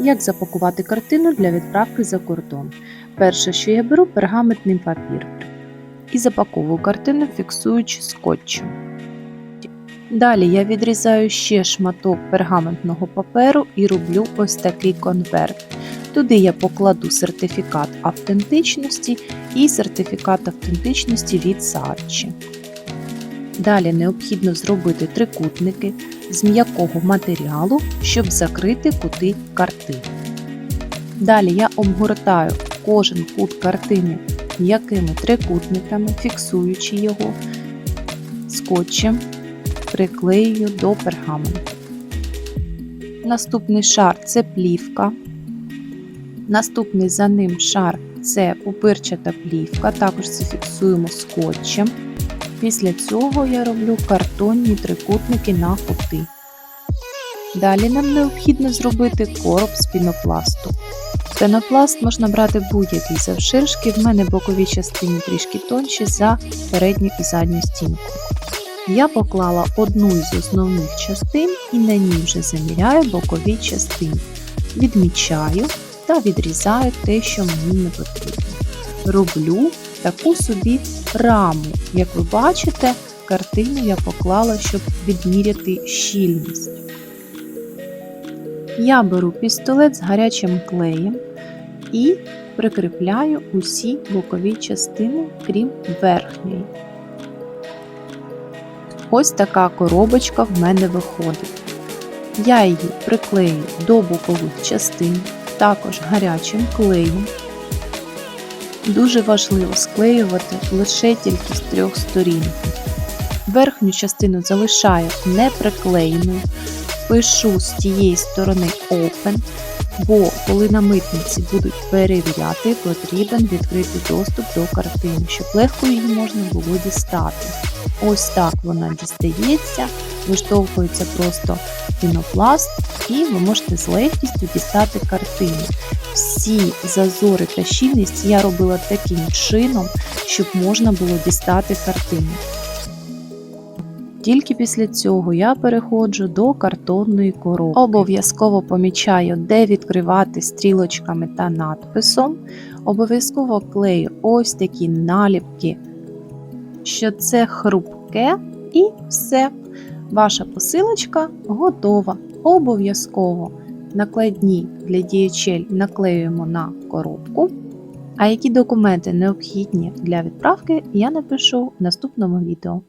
Як запакувати картину для відправки за кордон? Перше, що я беру пергаментний папір і запаковую картину, фіксуючи скотчем. Далі я відрізаю ще шматок пергаментного паперу і роблю ось такий конверт. Туди я покладу сертифікат автентичності і сертифікат автентичності від Саатчі. Далі необхідно зробити трикутники з м'якого матеріалу, щоб закрити кути картини. Далі я обгортаю кожен кут картини м'якими трикутниками, фіксуючи його скотчем, приклеюю до пергаменту. Наступний шар це плівка. Наступний за ним шар це пупирчата плівка, також це фіксуємо скотчем. Після цього я роблю картонні трикутники на кути. Далі нам необхідно зробити короб з пінопласту. Пенопласт можна брати будь-який завширшки, в мене бокові частини трішки тонші за передню і задню стінку. Я поклала одну із основних частин і на ній вже заміряю бокові частини. Відмічаю та відрізаю те, що мені не потрібно. Роблю таку собі раму. Як ви бачите, картину я поклала, щоб відміряти щільність. Я беру пістолет з гарячим клеєм і прикріпляю усі бокові частини, крім верхньої. Ось така коробочка в мене виходить. Я її приклею до бокових частин, також гарячим клеєм. Дуже важливо склеювати лише тільки з трьох сторін. Верхню частину залишаю неприклеєною, пишу з тієї сторони Open, бо коли на митниці будуть перевіряти, потрібен відкритий доступ до картини, щоб легко її можна було дістати. Ось так вона дістається, виштовхується просто пінопласт, і ви можете з легкістю дістати картину. Всі зазори та щільність я робила таким чином, щоб можна було дістати картину. Тільки після цього я переходжу до картонної коробки. Обов'язково помічаю, де відкривати стрілочками та надписом. Обов'язково клею ось такі наліпки, що це хрупке, і все. Ваша посилочка готова. Обов'язково накладні для DHL наклеюємо на коробку. А які документи необхідні для відправки, я напишу в наступному відео.